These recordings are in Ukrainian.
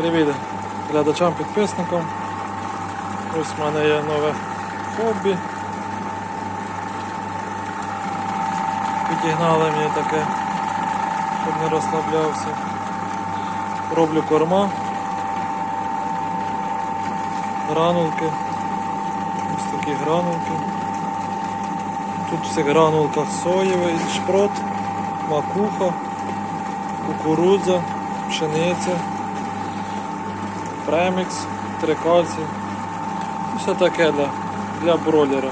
Привіт глядачам, підписникам. Ось в мене є нове хобі. Підігнали мені таке, щоб не розслаблявся. Роблю корма, гранулки. Ось такі гранулки. Тут в цих гранулках соєвий шпрот, макуха, кукурудза, пшениця, премікс, трикальцій. Все таке для, для бройлера.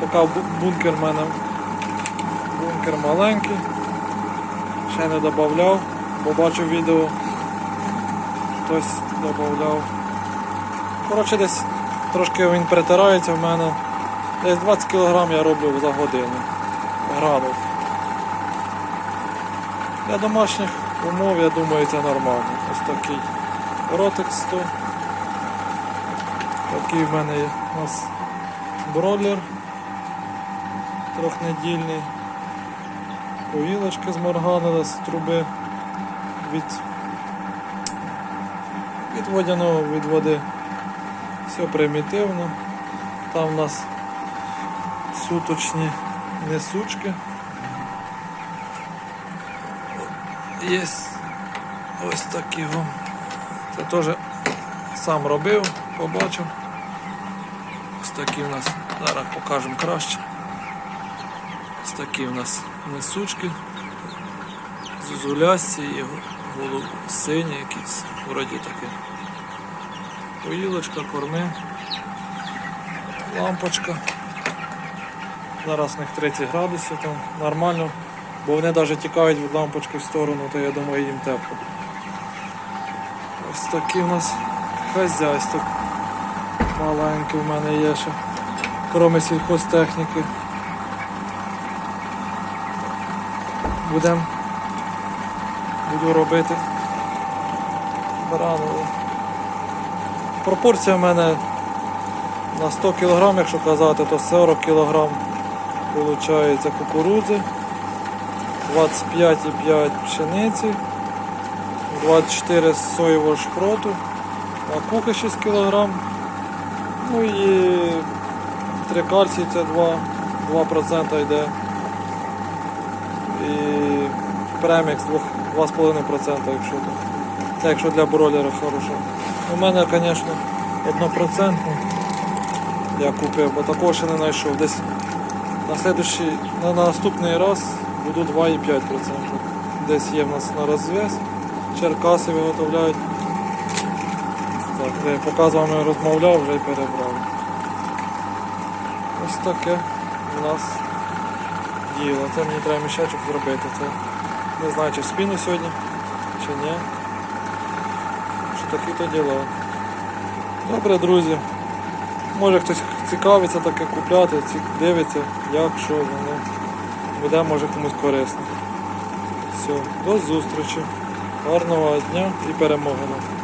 Така бункер в мене. Бункер маленький. Ще не додавав, бо бачив відео. Хтось додавав. Коротше, десь трошки він притирається в мене. Десь 20 кг я роблю за годину. Гранул. Для домашніх умов, я думаю, це нормально. Ось такий 100. Такий в мене є у нас бройлер трьохнедільний. Повілочки з труби від, від водяного від води. Все примітивно. Там у нас суточні несучки. Є ось такі. о. Це теж сам робив, побачив. Ось такі у нас, зараз покажемо краще. Ось такі у нас несучки. Зузулясті і голуб сині якісь, вроді таке. Поїлочка, корми, лампочка. Зараз у них 30 градусів, там нормально, бо вони навіть тікають від лампочки в сторону, то я думаю їм тепло. Ось такі у нас хазяйство маленьке в мене є ще, кроме сільхозтехніки. Будемо буду робити. Баранову. Пропорція в мене на 100 кг, якщо казати, то 40 кг виходить кукурудзи, 25,5 пшениці, 24 соєвого шпроту, макухи 6 кг, ну і три кальції це 2, 2% йде. І премікс 2,5%, якщо то. Це якщо для бройлера хорошо. У мене, звісно, 1% я купив, бо такого ще не знайшов. Десь на, на наступний раз буду 2,5%. Десь є в нас на розв'яз. Черкаси виготовляють. Так, де поки з вами розмовляв, вже й перебрав. Ось таке у нас діло. Це мені треба мішечок зробити. Це не знаю, чи спіну сьогодні, чи ні. Що такі то діла. Добре, друзі. Може хтось цікавиться таке купляти, дивиться, як, що воно буде, може комусь корисно. Все, до зустрічі. Гарного дня і перемоги нам.